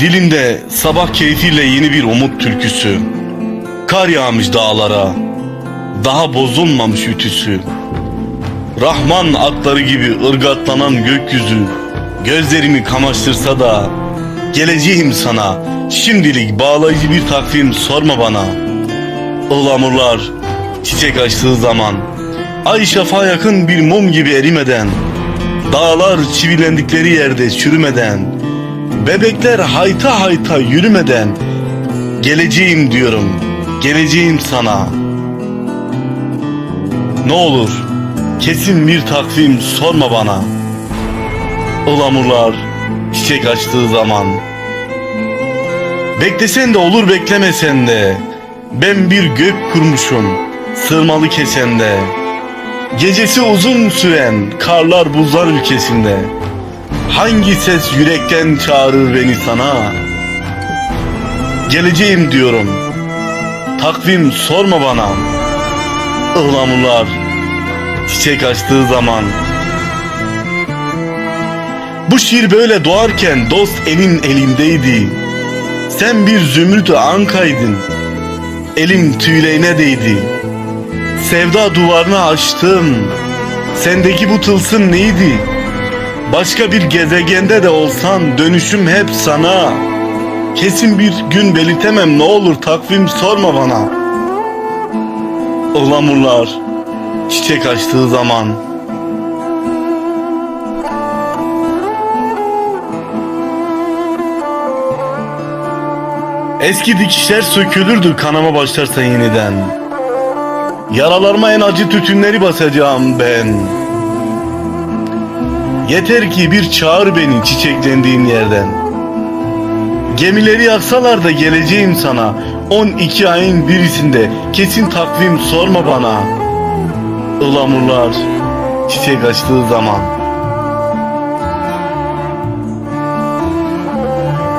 Dilinde sabah keyfiyle yeni bir umut türküsü. Kar yağmış dağlara, daha bozulmamış ütüsü. Rahman atları gibi ırgatlanan gökyüzü gözlerimi kamaştırsa da geleceğim sana. Şimdilik bağlayıcı bir takvim sorma bana. Ihlamurlar çiçek açtığı zaman ay şafağa yakın bir mum gibi erimeden dağlar çivilendikleri yerde çürümeden bebekler hayta hayta yürümeden geleceğim diyorum. Geleceğim sana. Ne olur kesin bir takvim sorma bana. Ilamurlar çiçek açtığı zaman. Beklesen de olur beklemesen de. Ben bir gök kurmuşum sırmalı kesende. Gecesi uzun süren karlar buzlar ülkesinde. Hangi ses yürekten çağırır beni sana? Geleceğim diyorum. Takvim sorma bana. Ihlamurlar çiçek açtığı zaman. Bu şiir böyle doğarken dost elin elimdeydi. Sen bir zümrüt ankaydın. Elim tüyleğine değdi. Sevda duvarını açtım. Sendeki bu tılsım neydi? Başka bir gezegende de olsan dönüşüm hep sana. Kesin bir gün belirtemem ne olur takvim sorma bana. Ihlamurlar çiçek açtığı zaman. Eski dikişler sökülürdü kanama başlarsa yeniden. Yaralarıma en acı tütünleri basacağım ben. Yeter ki bir çağır beni çiçeklendiğin yerden. Gemileri yaksalar da geleceğim sana. 12 ayın birisinde kesin takvim sorma bana. Ilamurlar çiçek açtığı zaman.